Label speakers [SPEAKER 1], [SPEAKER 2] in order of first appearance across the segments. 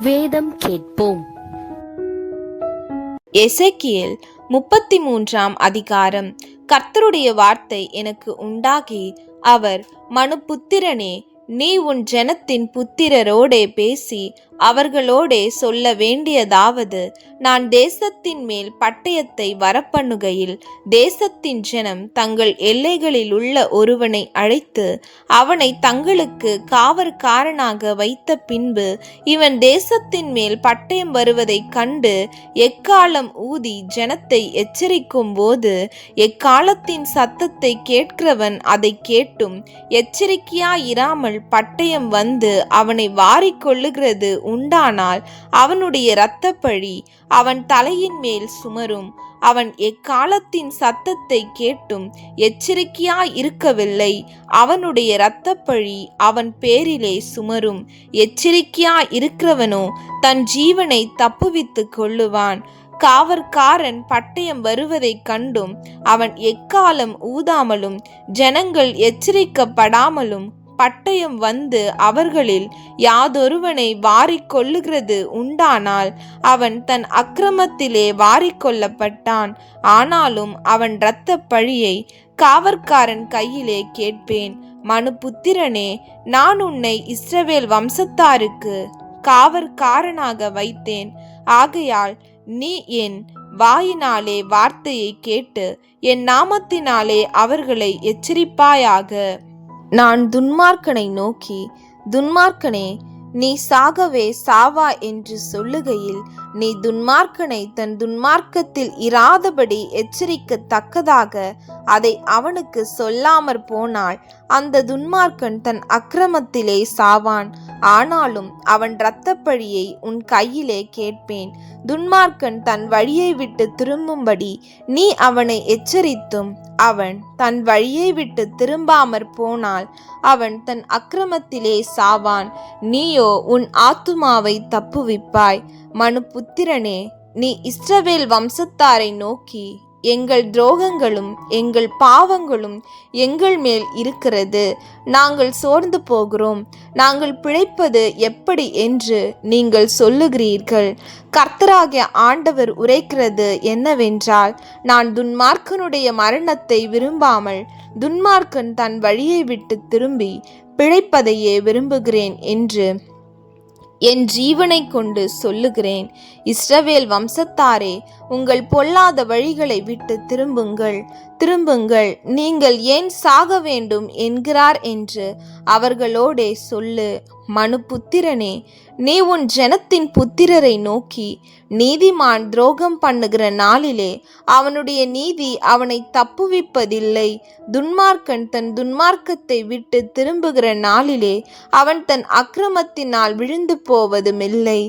[SPEAKER 1] வேதம் கேட்போம்.
[SPEAKER 2] எசக்கியல் முப்பத்தி மூன்றாம் அதிகாரம். கர்த்தருடைய வார்த்தை எனக்கு உண்டாகி அவர் மனுபுத்திரனே நீ உன் ஜனத்தின் புத்திரரோடே பேசி அவர்களோடே சொல்ல வேண்டியதாவது நான் தேசத்தின் மேல் பட்டயத்தை வரப்பண்ணுகையில் தேசத்தின் ஜனம் தங்கள் எல்லைகளில் உள்ள ஒருவனை அழைத்து அவனை தங்களுக்கு காவற்காரனாக வைத்த பின்பு இவன் தேசத்தின் மேல் பட்டயம் வருவதைக் கண்டு எக்காலம் ஊதி ஜனத்தை எச்சரிக்கும் போது எக்காலத்தின் சத்தத்தை கேட்கிறவன் அதை கேட்டும் எச்சரிக்கையாயிராமல் பட்டயம் வந்து அவனை வாரிக்கொள்ளுகிறது உண்டானால் அவனுடைய இரத்தப்பழி அவன் தலையின் மேல் சுமரும். அவன் எக்காலத்தின் சத்தத்தை கேட்டும் எச்சரிக்கையாய் இருக்கவில்லை அவனுடைய இரத்தப்பழி அவன் பேரிலே சுமரும். எச்சரிக்கையாய் இருக்கிறவனோ தன் ஜீவனை தப்புவித்துக் கொள்ளுவான். காவற்காரன் பட்டயம் வருவதைக் கண்டும் அவன் எக்காலம் ஊதாமலும் ஜனங்கள் எச்சரிக்கப்படாமலும் பட்டயம் வந்து அவர்களில் யாதொருவனை வாரிக்கொள்ளுகிறது உண்டானால் அவன் தன் அக்கிரமத்திலே வாரிக்கொள்ளப்பட்டான். ஆனாலும் அவன் இரத்த பழியை காவற்காரன் கையிலே கேட்பேன் மனுபுத்திரனே நான் உன்னை இஸ்ரவேல் வம்சத்தாருக்கு காவற்காரனாக வைத்தேன். ஆகையால் நீ என் வாயினாலே வார்த்தையை கேட்டு என் நாமத்தினாலே அவர்களை எச்சரிப்பாயாக. நான் துன்மார்க்கனை நோக்கி துன்மார்க்கனே நீ சாகவே சாவா என்று சொல்லுகையில் நீ துன்மார்க்கனை தன் துன்மார்க்கத்தில் இராதபடி எச்சரிக்கத்தக்கதாக அதை அவனுக்கு சொல்லாமற் போனால் அந்த துன்மார்க்கன் தன் அக்கிரமத்திலே சாவான். ஆனாலும் அவன் இரத்தப்பழியை உன் கையிலே கேட்பேன். துன்மார்க்கன் தன் வழியை விட்டு திரும்பும்படி நீ அவனை எச்சரித்தும் அவன் தன் வழியை விட்டு திரும்பாமற் போனால் அவன் தன் அக்கிரமத்திலே சாவான். நீயோ உன் ஆத்துமாவை தப்புவிப்பாய். மனுபுத்திரனே நீ இஸ்ரவேல் வம்சத்தாரை நோக்கி எங்கள் துரோகங்களும் எங்கள் பாவங்களும் எங்கள் மேல் இருக்கிறது. நாங்கள் சோர்ந்து போகிறோம். நாங்கள் பிழைப்பது எப்படி என்று நீங்கள் சொல்லுகிறீர்கள். கர்த்தராகிய ஆண்டவர் உரைக்கிறது என்னவென்றால் நான் துன்மார்க்கனுடைய மரணத்தை விரும்பாமல் துன்மார்க்கன் தன் வழியை விட்டு திரும்பி பிழைப்பதையே விரும்புகிறேன் என்று என் ஜீவனை கொண்டு சொல்லுகிறேன். இஸ்ரவேல் வம்சத்தாரே உங்கள் பொல்லாத வழிகளை விட்டு திரும்புங்கள். திரும்புங்கள். நீங்கள் ஏன் சாக வேண்டும் என்கிறார் என்று அவர்களோடே சொல்லு. மனுபுத்திரனே நீ உன் ஜனத்தின் புத்திரரை நோக்கி நீதிமான் துரோகம் பண்ணுகிற நாளிலே அவனுடைய நீதி அவனை தப்புவிப்பதில்லை. துன்மார்க்கன் தன் துன்மார்க்கத்தை விட்டு திரும்புகிற நாளிலே அவன் தன் அக்கிரமத்தினால் விழுந்து போவதுமில்லை.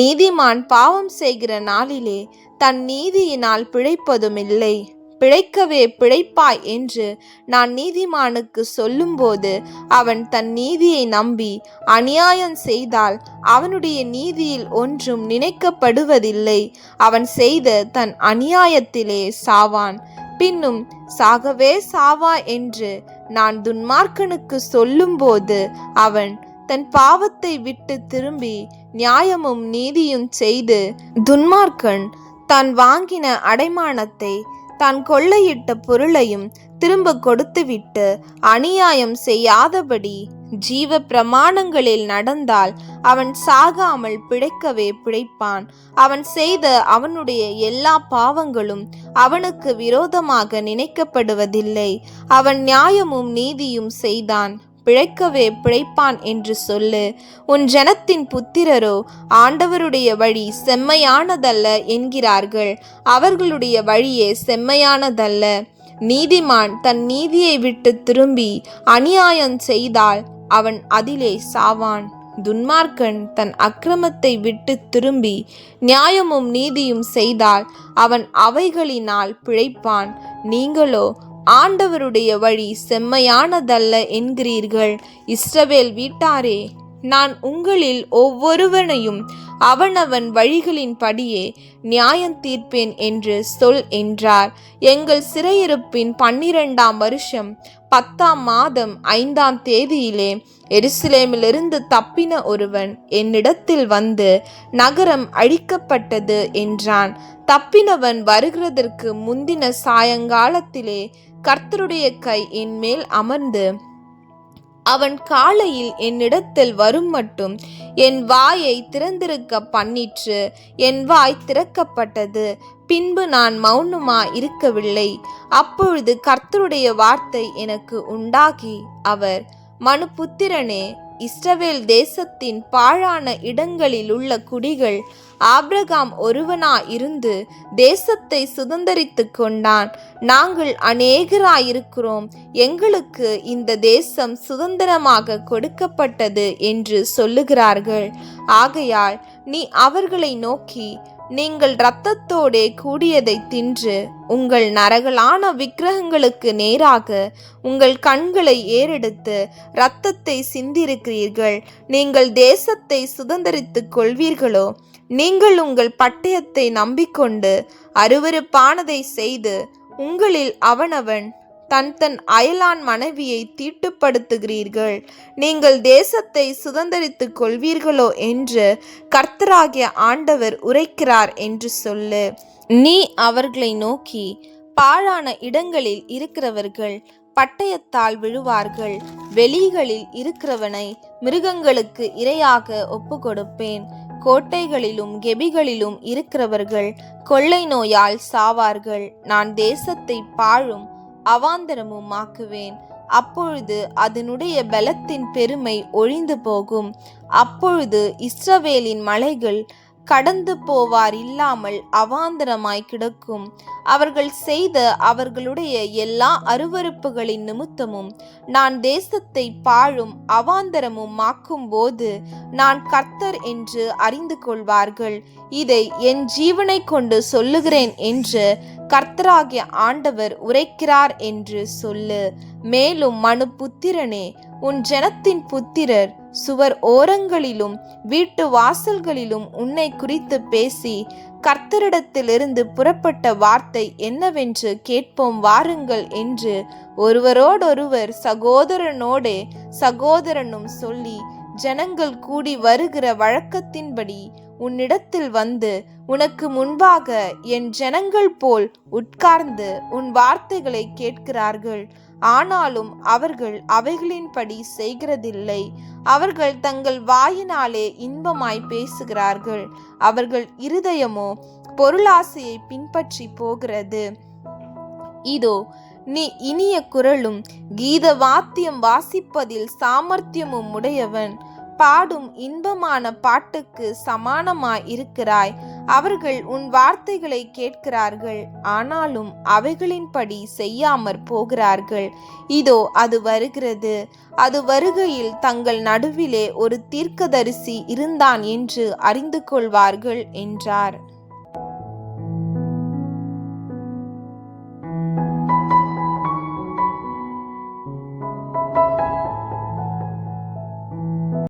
[SPEAKER 2] நீதிமான் பாவம் செய்கிற நாளிலே தன் நீதியினால் பிழைப்பதுமில்லை. பிழைக்கவே பிழைப்பாய் என்று நான் நீதிமானுக்கு சொல்லும்போது அவன் தன் நீதியை நம்பி அநியாயம் செய்தால் அவனுடைய நீதியில் ஒன்றும் நினைக்கப்படுவதில்லை. அவன் செய்த தன் அநியாயத்திலே சாவான். பின்னும் சாகவே சாவா என்று நான் துன்மார்க்கனுக்கு சொல்லும்போது அவன் தன் பாவத்தை விட்டு திரும்பி நியாயமும் நீதியும் செய்து துன்மார்க்கன் தான் வாங்கின அடைமானத்தை தான் கொள்ளையிட்ட பொருளையும் திரும்ப கொடுத்துவிட்டு அநியாயம் செய்யாதபடி ஜீவ பிரமாணங்களில் நடந்தால் அவன் சாகாமல் பிழைக்கவே பிழைப்பான். அவன் செய்த அவனுடைய எல்லா பாவங்களும் அவனுக்கு விரோதமாக நினைக்கப்படுவதில்லை. அவன் நியாயமும் நீதியும் செய்தான். பிழைக்கவே பிழைப்பான் என்று சொல்லு. உன் ஜனத்தின் புத்திரரோ ஆண்டவருடைய வழி செம்மையானதல்ல என்கிறார்கள். அவர்களுடைய வழியே செம்மையானதல்ல. நீதிமான் தன் நீதியை விட்டு திரும்பி அநியாயம் செய்தால் அவன் அதிலே சாவான். துன்மார்க்கன் தன் அக்கிரமத்தை விட்டு திரும்பி நியாயமும் நீதியும் செய்தால் அவன் அவைகளினால் பிழைப்பான். நீங்களோ ஆண்டவருடைய வழி செம்மையானதல்ல என்கிறீர்கள். இஸ்ரவேல் வீட்டாரே நான் உங்களில் ஒவ்வொருவனையும் அவனவன் வழிகளின்படியே நியாயம் தீர்ப்பேன் என்று சொல் என்றார். எங்கள் சிறையிருப்பின் பன்னிரெண்டாம் வருஷம் பத்தாம் மாதம் ஐந்தாம் தேதியிலே எருசலேமிலிருந்து தப்பின ஒருவன் என்னிடத்தில் வந்து நகரம் அழிக்கப்பட்டது என்றான். தப்பினவன் வருகிறதற்கு முந்தின சாயங்காலத்திலே கர்த்தருடைய கை என் மேல் அமர்ந்து அவன் காலையில் என்னிடத்தில் வரும் மட்டும் என் வாயை திறந்திருக்க பண்ணிற்று என் வாய் திறக்கப்பட்டது. பின்பு நான் மௌனமா இருக்கவில்லை. அப்பொழுது கர்த்தருடைய வார்த்தை எனக்கு உண்டாகி அவர் மனுபுத்திரனே இஸ்ரவேல் தேசத்தின் பாழான இடங்களில் உள்ள குடிகள் ஆப்ரகாம் ஒருவனா இருந்து தேசத்தை சுதந்திரித்து கொண்டான். நாங்கள் அநேகராயிருக்கிறோம். எங்களுக்கு இந்த தேசம் சுதந்திரமாக கொடுக்கப்பட்டது என்று சொல்லுகிறார்கள். ஆகையால் நீ அவர்களை நோக்கி நீங்கள் இரத்தத்தோடே கூடியதை தின்று உங்கள் நரகலான விக்கிரகங்களுக்கு நேராக உங்கள் கண்களை ஏறெடுத்து இரத்தத்தை சிந்திருக்கிறீர்கள். நீங்கள் தேசத்தை சுதந்தரித்துக் கொள்வீர்களோ? நீங்கள் உங்கள் பட்டயத்தை நம்பிக்கொண்டு அருவருப்பானதை செய்து உங்களில் அவனவன் தன் தன் அயலான் மனைவியை தீட்டுப்படுத்துகிறீர்கள். நீங்கள் தேசத்தை சுதந்தரித்துக் கொள்வீர்களோ என்று கர்த்தராகிய ஆண்டவர் உரைக்கிறார் என்று சொல்லு. நீ அவர்களை நோக்கி பாழான இடங்களில் இருக்கிறவர்கள் பட்டயத்தால் விழுவார்கள். வெளிகளில் இருக்கிறவனை மிருகங்களுக்கு இரையாக ஒப்பு கொடுப்பேன் கோட்டைகளிலும் கெபிகளிலும் இருக்கிறவர்கள் கொள்ளை நோயால் சாவார்கள். நான் தேசத்தை பாழும் அவாந்தரமும் ஆக்குவேன். அப்பொழுது அதனுடைய பலத்தின் பெருமை ஒழிந்து போகும். அப்பொழுது இஸ்ரவேலின் மலைகள் கடந்து போவார் இல்லாமல் அவாந்தரமாய் கிடக்கும். அவர்கள் செய்த அவர்களுடைய எல்லா அருவருப்புகளின் நிமித்தமும் நான் தேசத்தை பாழும் அவாந்தரமும் ஆக்கும்போது நான் கர்த்தர் என்று அறிந்து கொள்வார்கள். இதை என் ஜீவனை கொண்டு சொல்லுகிறேன் என்று கர்த்தராகிய ஆண்டவர் உரைக்கிறார் என்று சொல்லு. மேலும் மனு புத்திரனே உன் ஜனத்தின் புத்திரர் சுவர் ஓரங்களிலும் வீட்டு வாசல்களிலும் உன்னை குறித்து பேசி கர்த்தரிடத்திலிருந்து புறப்பட்ட வார்த்தை என்னவென்று கேட்போம் வாருங்கள் என்று ஒருவரோடொருவர் சகோதரனோடே சகோதரனும் சொல்லி ஜனங்கள் கூடி வருகிற வழக்கத்தின்படி உன்னிடத்தில் வந்து உனக்கு முன்பாக என் ஜனங்கள் போல் உட்கார்ந்து உன் வார்த்தைகளை கேட்கிறார்கள். ஆனாலும் அவர்கள் அவைகளின்படி செய்கிறதில்லை. அவர்கள் தங்கள் வாயினாலே இன்பமாய் பேசுகிறார்கள். அவர்கள் இருதயமோ பொருளாசையை பின்பற்றி போகிறது. இதோ நீ இனிய குரலும் கீத வாத்தியம் வாசிப்பதில் சாமர்த்தியமும் உடையவன். பாடும் இன்பமான பாட்டுக்கு சமானமாய் இருக்கிறாய். அவர்கள் உன் வார்த்தைகளை கேட்கிறார்கள் ஆனாலும் அவைகளின்படி செய்யாமற் போகிறார்கள். இதோ அது வருகிறது. அது வருகையில் தங்கள் நடுவிலே ஒரு தீர்க்கதரிசி இருந்தான் என்று அறிந்து கொள்வார்கள் என்றார்.